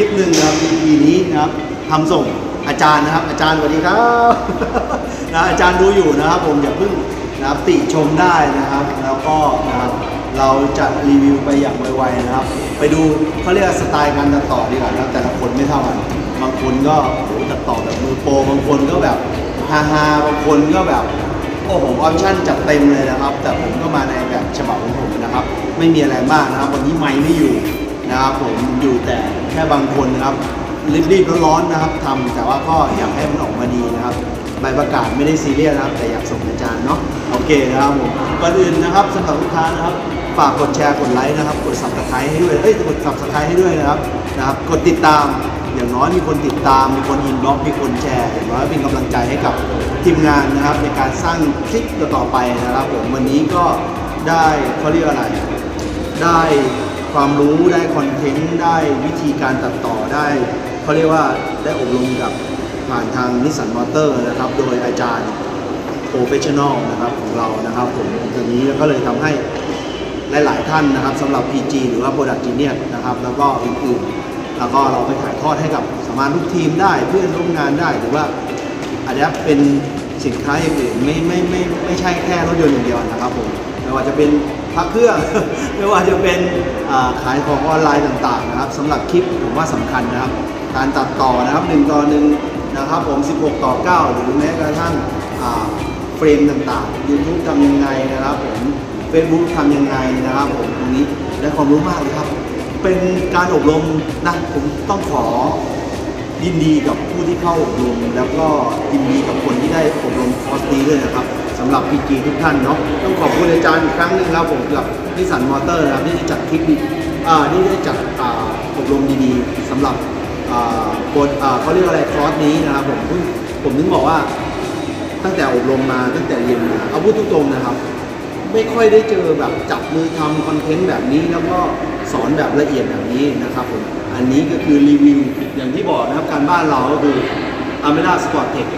คลิปหนึ่งนะครับ EP นี้นะครับทำส่งอาจารย์นะครับ อาจารย์สวัสดีครับนะอาจารย์ดูอยู่นะครับผมอย่าเพิ่งนะครับติชมได้นะครับ แล้วก็นะครับเราจะรีวิวไปอย่างไวๆนะครับ ไปดูเขาเรียกสไตล์การตัดต่อดีกว่านะแต่ละคนไม่เท่ากันบางคนก็โหตัดต่อแบบมือโปรบางคนก็แบบฮาฮาๆบางคนก็แบบโอ้โหออปชั่นจัดเต็มเลยนะครับ แต่ผมก็มาในแบบฉบับของผมนะครับ ไม่มีอะไรมากนะครับ วันนี้ไม่ไม่อยู่ นะครับผมอยู่แต่แค่บางคนนะครับรีบๆร้อนๆนะครับทำแต่ว่าก็อยากให้มันออกมาดีนะครับใบประกาศไม่ได้ซีเรียสนะครับ แต่อยากส่งอาจารย์เนาะโอเคนะครับผมก่อนอื่นนะครับสำหรับลูกค้านะครับฝากกดแชร์กดไลค์นะครับ กด subscribe ให้ด้วยเอ้ยกด subscribe ให้ด้วยนะครับนะครับ กดติดตามอย่างน้อยมีคนติดตาม มีคนอินบล็อกมีคนแชร์อย่างน้อยเป็นกำลังใจให้กับทีมงานนะครับ ในการสร้างคลิปต่อไปนะครับผมวันนี้ก็ได้เขาเรียกอะไรได้ ความรู้ได้คอนเทนต์ได้วิธีการตัดต่อได้เขาเรียกว่าได้อบรมกับผ่านทางนิสสันมอเตอร์นะครับ โดยอาจารย์โปรเฟชชั่นอลนะครับของเรานะครับผมตรงนี้ก็เลยทำให้หลาย ๆ ท่านนะครับสำหรับ PG หรือว่า Product Genius นะครับ แล้วก็อื่น ๆ แล้วก็เราไปถ่ายทอดให้กับสมาชิกลูกทีมได้เพื่อนร่วมงานได้หรือว่าอาจจะเป็นสินค้าอย่างอื่นไม่ไม่ไม่ไม่ใช่แค่รถยนต์อย่างเดียวนะครับผม ไม่ว่าจะเป็นพักเครื่อง ไม่ว่าจะเป็นขายของออนไลน์ต่างๆนะครับสำหรับคลิปผมว่าสำคัญนะครับ การตัดต่อนะครับ1ต่อ1นะครับผม 16 ต่อ 9 หรือแม้กระทั่งเฟรมต่างๆ YouTube ทำยังไงนะครับผม Facebook ทำยังไงนะครับผมตรงนี้ได้ความรู้มากเลยครับ เป็นการอบรมนะผมต้องขอยินดีกับผู้ที่เข้าอบรม แล้วก็ยินดีกับคนที่ได้อบรมคอร์สนี้ด้วยนะครับ สำหรับพีจีทุกท่านเนาะต้องขอบคุณอาจารย์อีกครั้งหนึ่งครับผมกับนิสสันมอเตอร์นะครับที่ได้จัดคลิปดีอ่าที่ได้จัดอบรมดีๆสำหรับอ่าบทอ่าเขาเรียกอะไรคอร์สนี้นะครับผมผมผมถึงบอกว่าตั้งแต่อบรมมาตั้งแต่เรียนมาเอาพูดตรงๆนะครับ ไม่ค่อยได้เจอแบบจับมือทำคอนเทนต์แบบนี้แล้วก็สอนแบบละเอียดแบบนี้นะครับผมอันนี้ก็คือรีวิวอย่างที่บอกนะครับการบ้านเราก็คือ a m e r a Sport Tech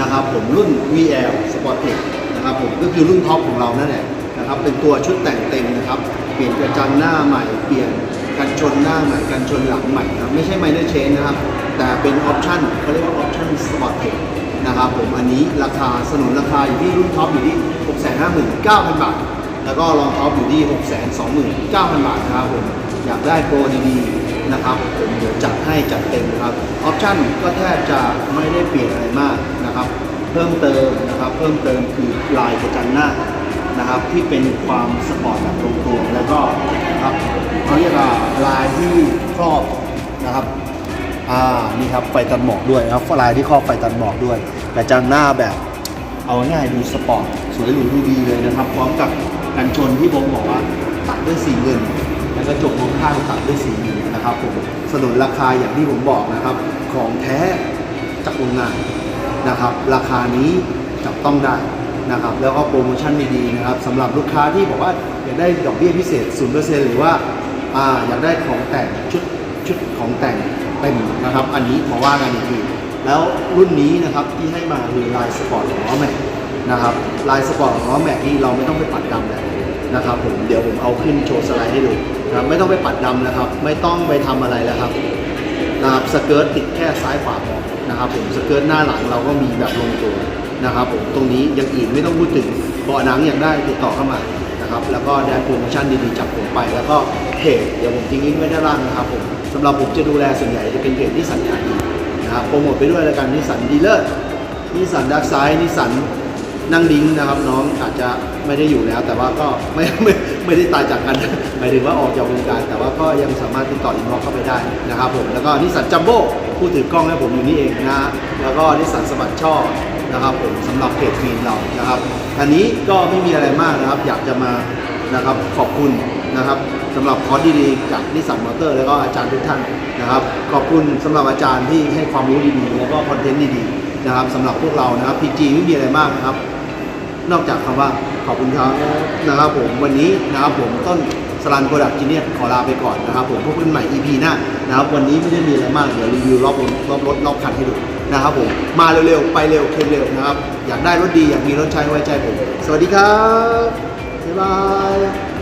นะครับผมรุ่น VL Sport Tech นะครับผมก็คือรุ่นท็อปของเรานั่นแหละนะครับเป็นตัวชุดแต่งเต็มนะครับ เปลี่ยนกระจังหน้าใหม่ เปลี่ยนกันชนหน้าใหม่กันชนหลังใหม่นะครับไม่ใช่ไมเนอร์เชนนะครับ แต่เป็นออปชั่นเขาเรียกว่าออปชั่น Sport Tech นะครับผมอันนี้ราคาสนุนราคาอยู่ที่รุ่นท็อปอยู่ที่ 659,000 บาท แล้วก็รองท็อปอยู่ที่ 629,000 บาทนะครับผมอยากได้โปรดีๆนะครับผมเดี๋ยวจัดให้จัดเต็มครับออปชั่นก็แทบจะไม่ได้เปลี่ยนอะไรมาก นะครับเพิ่มเติมนะครับเพิ่มเติมคือลายกระจังหน้านะครับที่เป็นความสปอร์ตแบบตรงๆแล้วก็นะครับเขาเรียกว่าลายที่ครอบนะครับอ่านี่ครับไฟตัดหมอกด้วยนะครับลายที่ครอบไฟตัดหมอกด้วยกระจังหน้าแบบเอาง่ายดูสปอร์ตสวยหรูดูดีเลยนะครับ พร้อมกับกันชนที่ผมบอกว่าตัดด้วยสีเงินแล้วก็จบมองข้างตัดด้วยสีเงินนะครับผมสนุนราคาอย่างที่ผมบอกนะครับ ของแท้จากโรงงาน นะครับ ราคานี้จับต้องได้นะครับ แล้วก็โปรโมชั่นดีๆนะครับสำหรับลูกค้าที่บอกว่าอยากได้ดอกเบี้ยพิเศษ 0%หรือว่าอ่าอยากได้ของแต่งชุดชุดของแต่งเต็มนะครับ อันนี้ขอว่ากันอีกทีแล้วรุ่นนี้นะครับที่ให้มาคือลายสปอร์ตของล้อแม็กนะครับลายสปอร์ตของล้อแม็กนี่เราไม่ต้องไปปัดดำแล้วนะครับผมเดี๋ยวผมเอาขึ้นโชว์สไลด์ให้ดูนะครับไม่ต้องไปปัดดำนะครับ ไม่ต้องไปทำอะไรแล้วครับ นะครับสเกิร์ตติดแค่ซ้ายขวาพอนะครับผมสเกิร์ตหน้าหลังเราก็มีแบบลงตัวนะครับผมตรงนี้อย่างอื่นไม่ต้องพูดถึงเบาะหนังอยากได้ติดต่อเข้ามานะครับแล้วก็ได้โปรโมชั่นดีๆจากผมไป แล้วก็เพจเดี๋ยวผมทิ้งลิงก์ไว้ด้านล่างนะครับผมสำหรับผมจะดูแลส่วนใหญ่จะเป็นเพจที่สัญญาดีนะครับโปรโมทไปด้วยแล้วกันนิสันดีเลอร์นิสันดักไซด์นิสัน นั่งดิ้งนะครับ น้องอาจจะไม่ได้อยู่แล้ว แต่ว่าก็ไม่ไม่ไม่ได้ตายจากกันหมายถึงว่าออกจากวงการ แต่ว่าก็ยังสามารถติดต่ออินบ็อกเข้าไปได้นะครับผมแล้วก็นิสสันจัมโบ้ผู้ถือกล้องให้ผมอยู่นี่เองนะแล้วก็นิสสันสมัครช่อนะครับผมสำหรับเพจฟีนเรานะครับ อันนี้ก็ไม่มีอะไรมากนะครับ อยากจะมานะครับขอบคุณนะครับสำหรับคอร์สดีๆจากนิสสันมอเตอร์ แล้วก็อาจารย์ทุกท่านนะครับ ขอบคุณสำหรับอาจารย์ที่ให้ความรู้ดีๆ แล้วก็คอนเทนต์ดีๆนะครับสำหรับพวกเรานะครับ PG ไม่มีอะไรมากนะครับ นอกจากคำว่าขอบคุณครับนะครับผมวันนี้นะครับผมต้นสลันโปรดักต์จีเนียขอลาไปก่อนนะครับผมพบกันใหม่ EP หน้านะครับวันนี้ไม่ได้มีอะไรมากเดี๋ยวรีวิวรอบรถรอบรถรอบคันให้ดูนะครับผมมาเร็วๆไปเร็วเค็มเร็วนะครับ อยากได้รถดีอยากมีรถใช้ไว้ใจผม สวัสดีครับบ๊ายบาย